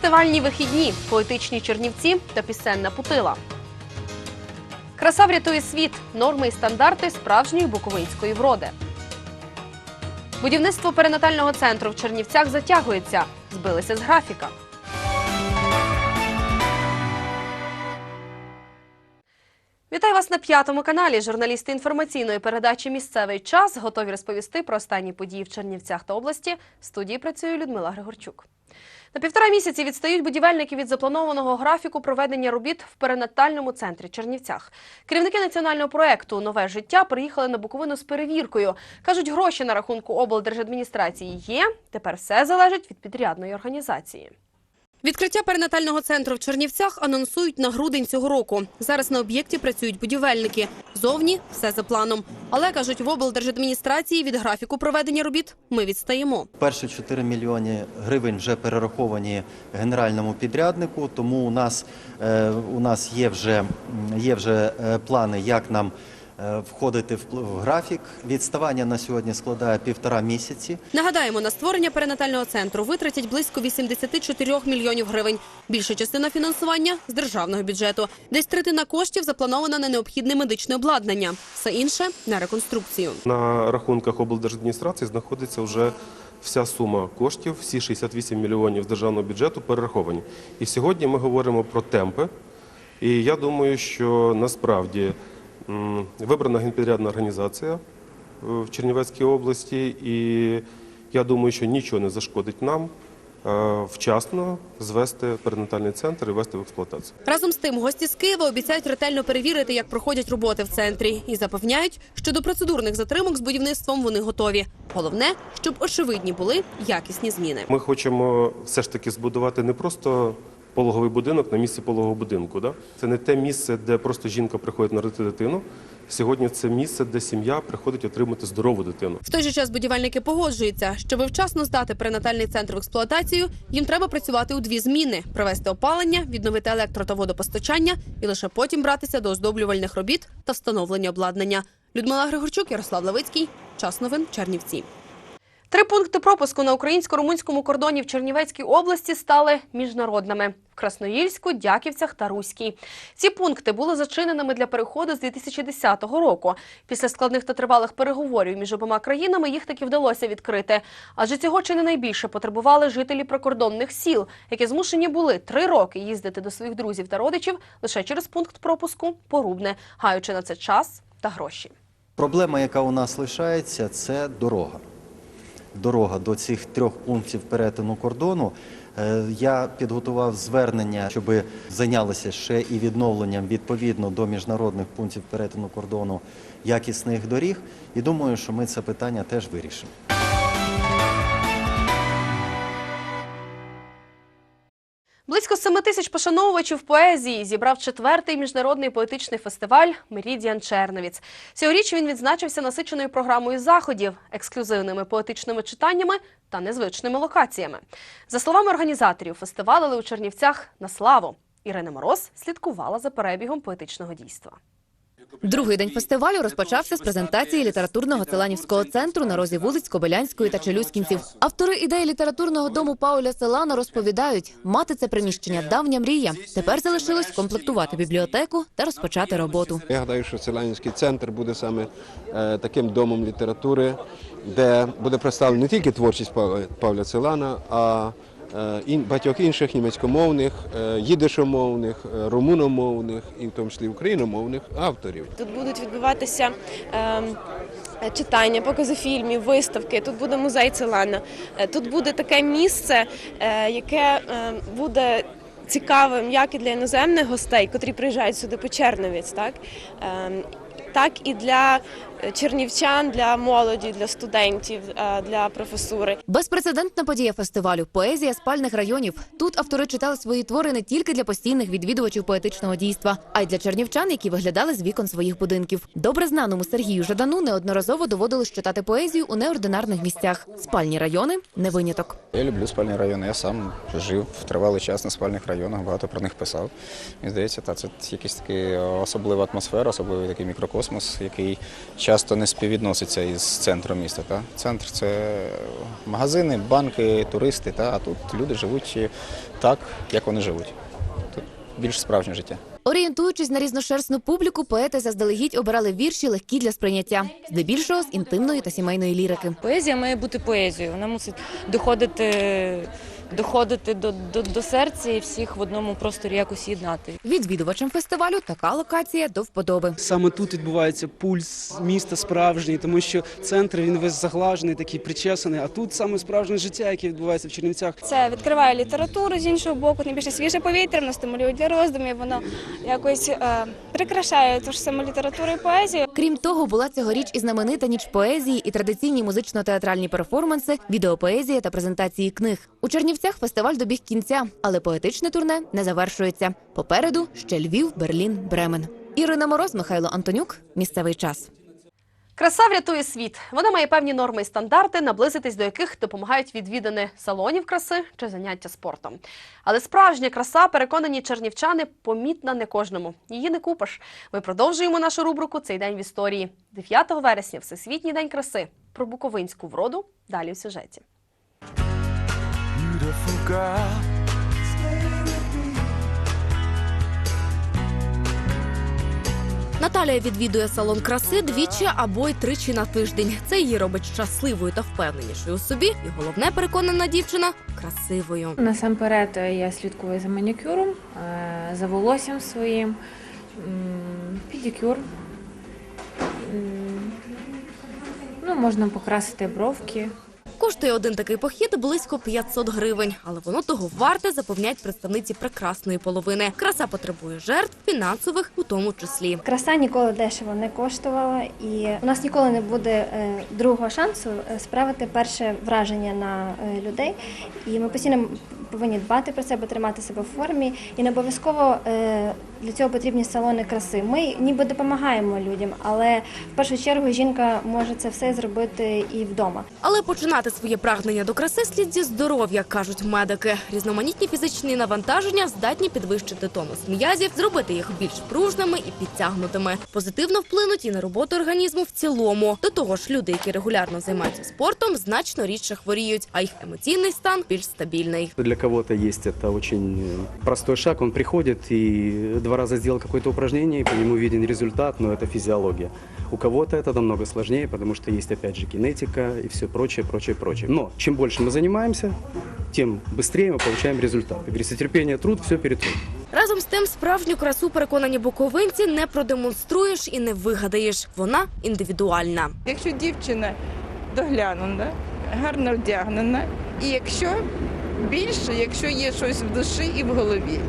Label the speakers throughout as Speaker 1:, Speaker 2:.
Speaker 1: Фестивальні вихідні, поетичні чернівці та пісенна путила. Краса врятує світ, норми і стандарти справжньої буковинської вроди. Будівництво перинатального центру в Чернівцях затягується. Збилися з графіка. Вітаю вас на п'ятому каналі. Журналісти інформаційної передачі Місцевий час готові розповісти про останні події в Чернівцях та області. В студії працює Людмила Григорчук. На півтора місяці відстають будівельники від запланованого графіку проведення робіт в перинатальному центрі Чернівцях. Керівники національного проекту Нове життя приїхали на Буковину з перевіркою. кажуть, гроші на рахунку облдержадміністрації є. Тепер все залежить від підрядної організації. Відкриття перинатального центру в Чернівцях анонсують на грудень цього року. Зараз на об'єкті працюють будівельники. Зовні все за планом. Але кажуть, в облдержадміністрації від графіку проведення робіт ми відстаємо.
Speaker 2: Перші 4 мільйони гривень вже перераховані генеральному підряднику, тому у нас, е, у нас є, вже, є вже е, плани, як нам входити в графік. Відставання на сьогодні складає півтора місяці.
Speaker 1: Нагадаємо, на створення перинатального центру витратять близько 84 мільйонів гривень. Більша частина фінансування з державного бюджету. Десь третина коштів запланована на необхідне медичне обладнання, все інше на реконструкцію.
Speaker 3: На рахунках облдержадміністрації знаходиться вже вся сума коштів, всі 68 мільйонів з державного бюджету перераховані. І сьогодні ми говоримо про темпи. І я думаю, що насправді вибрана генпідрядна організація е, в Чернівецькій області, і я думаю, що нічого не зашкодить нам е, вчасно звести перинатальний центр і ввести в експлуатацію.
Speaker 1: Разом з тим, гості з Києва обіцяють ретельно перевірити, як проходять роботи в центрі, і запевняють, що до процедурних затримок з будівництвом вони готові. Головне, щоб очевидні були якісні зміни.
Speaker 3: Ми хочемо все ж таки збудувати не просто пологовий будинок на місці пологового будинку. Да? Це не те місце, де просто жінка приходить народити дитину. Сьогодні це місце, де сім'я приходить отримати здорову дитину.
Speaker 1: В той же час будівельники погоджуються, щоб вчасно здати перинатальний центр в експлуатацію, їм треба працювати у дві зміни: провести опалення, відновити електро та водопостачання і лише потім братися до оздоблювальних робіт та встановлення обладнання. Людмила Григорчук, Ярослав Левицький. Час новин Чернівці. Три пункти пропуску на українсько-румунському кордоні в Чернівецькій області стали міжнародними в Красноїльську, Дяківцях та Руській. Ці пункти були зачиненими для переходу з 2010 року. Після складних та тривалих переговорів між обома країнами їх таки вдалося відкрити. Адже цього чи не найбільше потребували жителі прикордонних сіл, які змушені були три роки їздити до своїх друзів та родичів лише через пункт пропуску Порубне, гаючи на це час та гроші.
Speaker 2: Проблема, яка у нас лишається, це дорога. Дорога до цих трьох пунктів перетину кордону. Е, Я підготував звернення, щоб зайнялися ще і відновленням відповідно до міжнародних пунктів перетину кордону якісних доріг. І думаю, що ми це питання теж вирішимо.
Speaker 1: Близько семи тисяч пошановувачів поезії зібрав четвертий міжнародний поетичний фестиваль Мерідіан Черновіць. Цьогоріч він відзначився насиченою програмою заходів, ексклюзивними поетичними читаннями та незвичними локаціями. За словами організаторів, фестивалили у Чернівцях на славу. Ірина Мороз слідкувала за перебігом поетичного дійства.
Speaker 4: Другий день фестивалю розпочався з презентації літературного Целанівського центру на розі вулиць Кобилянської та Челюскінців. Автори ідеї літературного дому Пауля Селана розповідають, мати це приміщення давня мрія. Тепер залишилось комплектувати бібліотеку та розпочати роботу.
Speaker 5: Я гадаю, що Селянівський центр буде саме е, таким домом літератури, де буде представлена не тільки творчість Павла Целана, а багатьох інших німецькомовних, е, їдишомовних, е, румуномовних і в тому числі україномовних авторів.
Speaker 6: Тут будуть відбуватися ем, читання, покази фільмів, виставки. Тут буде музей Целана. Е, Тут буде таке місце, е, яке е, буде. Цікавим як і для іноземних гостей, котрі приїжджають сюди по Черновіць, так, Ем, так і для е, чернівчан, для молоді, для студентів, е, для професури.
Speaker 4: Безпрецедентна подія фестивалю поезія спальних районів. Тут автори читали свої твори не тільки для постійних відвідувачів поетичного дійства, а й для чернівчан, які виглядали з вікон своїх будинків. Добре знаному Сергію Жадану неодноразово доводилось читати поезію у неординарних місцях. Спальні райони не виняток.
Speaker 7: Я люблю спальні райони. Я сам жив тривалий час на спальних районах, багато про них писав. І здається, та це якась така особлива атмосфера, особливий такий мікроклімат. Мікрокосмос, який часто не співвідноситься із центром міста. Та? Центр це магазини, банки, туристи, та? а тут люди живуть так, як вони живуть. Тут більш справжнє життя.
Speaker 4: Орієнтуючись на різношерстну публіку, поети заздалегідь обирали вірші легкі для сприйняття, здебільшого з інтимної та сімейної лірики.
Speaker 8: Поезія має бути поезією. Вона мусить доходити, доходити до, до, до серця і всіх в одному просторі якось єднати.
Speaker 4: Відвідувачам фестивалю така локація до вподоби.
Speaker 9: Саме тут відбувається пульс міста справжній, тому що центр він весь заглажений, такий причесаний. А тут саме справжнє життя, яке відбувається в Чернівцях.
Speaker 10: Це відкриває літературу з іншого боку, тим більше свіже повітря, воно стимулює для роздумів, воно якось е, прикрашає ту ж саму літературу і поезію.
Speaker 4: Крім того, була цьогоріч і знаменита ніч поезії, і традиційні музично-театральні перформанси, відеопоезія та презентації книг. У Чернівцях фестиваль добіг кінця, але поетичне турне не завершується. Попереду ще Львів, Берлін, Бремен. Ірина Мороз, Михайло Антонюк. Місцевий час.
Speaker 1: Краса врятує світ. Вона має певні норми і стандарти, наблизитись до яких допомагають відвідини салонів краси чи заняття спортом. Але справжня краса, переконані чернівчани, помітна не кожному. Її не купиш. Ми продовжуємо нашу рубрику Цей день в історії. 9 вересня Всесвітній день краси. Про буковинську вроду далі в сюжеті. Наталія відвідує салон краси двічі або й тричі на тиждень. Це її робить щасливою та впевненішою у собі. І головне переконана дівчина красивою.
Speaker 11: Насамперед е, я слідкую за манікюром, е, за волоссям своїм, педикюр. Ну, можна покрасити бровки.
Speaker 1: Коштує один такий похід близько 500 гривень, але воно того варте, запевняють представниці прекрасної половини. Краса потребує жертв фінансових, у тому числі.
Speaker 10: Краса ніколи дешево не коштувала, і у нас ніколи не буде е, другого шансу е, справити перше враження на е, людей. І ми постійно повинні дбати про себе, тримати себе в формі. І не обов'язково для цього потрібні салони краси. Ми ніби допомагаємо людям, але в першу чергу жінка може це все зробити і вдома.
Speaker 1: Але починати своє прагнення до краси слід зі здоров'я, кажуть медики. Різноманітні фізичні навантаження здатні підвищити тонус м'язів, зробити їх більш пружними і підтягнутими. Позитивно вплинуть і на роботу організму в цілому. До того ж, люди, які регулярно займаються спортом, значно рідше хворіють, а їх емоційний стан більш стабільний.
Speaker 12: Для кого-то есть это очень э, простой шаг. Он приходит и два раза сделал какое-то упражнение, и по нему виден результат, но это физиология. У кого-то это намного сложнее, потому что есть опять же генетика и все прочее, прочее, прочее. Но чем больше мы занимаемся, тем быстрее мы получаем результат. Как говорится, терпение, труд, все перетрут.
Speaker 1: Разом з тим, справжню красу переконані буковинці не продемонструєш і не вигадаєш. Вона індивідуальна.
Speaker 13: Якщо дівчина доглянена, гарно вдягнена, і якщо більше, якщо є щось в душі і в голові,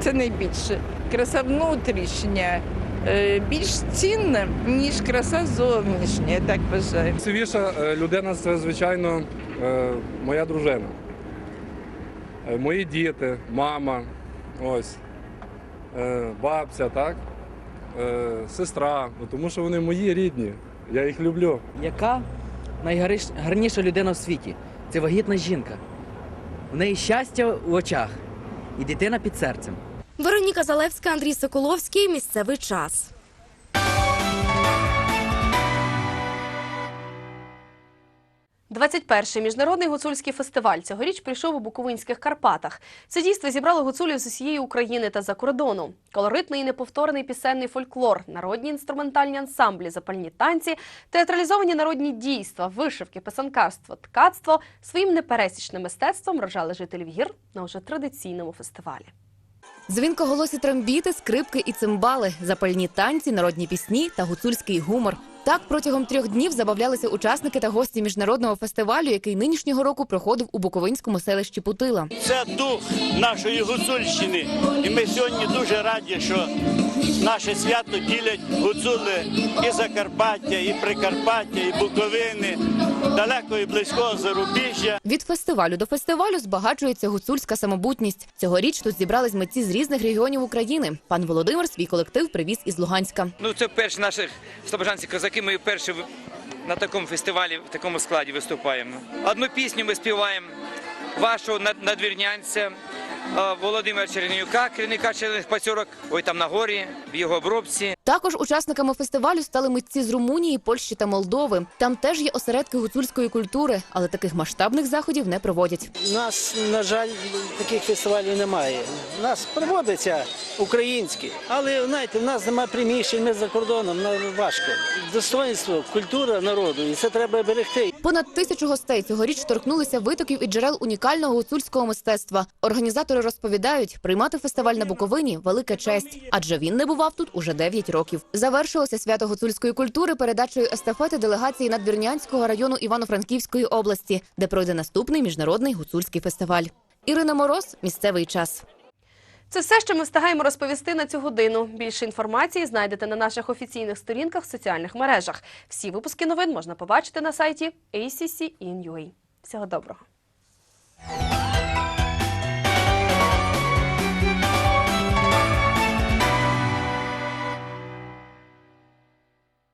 Speaker 13: це найбільше. Краса внутрішня е, більш цінна, ніж краса зовнішня, я так вважаю.
Speaker 14: Найкрасивіша е, людина це, звичайно, е, моя дружина. Мої діти, мама, ось, бабця, так? Сестра, ну, тому що вони мої рідні. Я їх люблю.
Speaker 15: Яка найгарніша людина в світі? Це вагітна жінка. У неї щастя в очах і дитина під серцем.
Speaker 1: Вероніка Залевська, Андрій Соколовський. Місцевий час. «21-й міжнародний гуцульський фестиваль цьогоріч прийшов у Буковинських Карпатах. Це дійство зібрало гуцулів з усієї України та за кордону. Колоритний і неповторний пісенний фольклор, народні інструментальні ансамблі, запальні танці, театралізовані народні дійства, вишивки, писанкарство, ткацтво своїм непересічним мистецтвом вражали жителів гір на вже традиційному фестивалі.
Speaker 4: Дзвінкоголосі трембіти, скрипки і цимбали, запальні танці, народні пісні та гуцульський гумор. Так протягом трьох днів забавлялися учасники та гості міжнародного фестивалю, який нинішнього року проходив у Буковинському селищі Путила.
Speaker 16: Це дух нашої гуцульщини. І ми сьогодні дуже раді, що наше свято ділять гуцули і Закарпаття, і Прикарпаття, і Буковини, далеко і близького зарубіжжя.
Speaker 4: Від фестивалю до фестивалю збагачується гуцульська самобутність. Цьогоріч тут зібрались митці з різних регіонів України. Пан Володимир свій колектив привіз із Луганська.
Speaker 17: Ну, це перші наші слобожанці козаки. Ми вперше в- на такому фестивалі, в такому складі виступаємо. Одну пісню ми співаємо вашого над- надвірнянця Володимира Чернівка, керівника червоних пацьорок, ой там на горі, в його обробці.
Speaker 4: Також учасниками фестивалю стали митці з Румунії, Польщі та Молдови. Там теж є осередки гуцульської культури, але таких масштабних заходів не проводять.
Speaker 18: У нас, на жаль, таких фестивалів немає. У нас проводиться українські, але знаєте, в нас немає приміщень, ми за кордоном, нам важко. Достоинство, культура народу, і це треба берегти.
Speaker 4: Понад тисячу гостей цьогоріч торкнулися витоків і джерел унікального гуцульського мистецтва. Організатори розповідають, приймати фестиваль на Буковині велика честь, адже він не бував тут уже 9 років. Завершилося свято гуцульської культури передачею естафети делегації Надвірнянського району Івано-Франківської області, де пройде наступний міжнародний гуцульський фестиваль. Ірина Мороз, місцевий час.
Speaker 1: Це все, що ми встигаємо розповісти на цю годину. Більше інформації знайдете на наших офіційних сторінках в соціальних мережах. Всі випуски новин можна побачити на сайті ACC.in.ua. Всього доброго.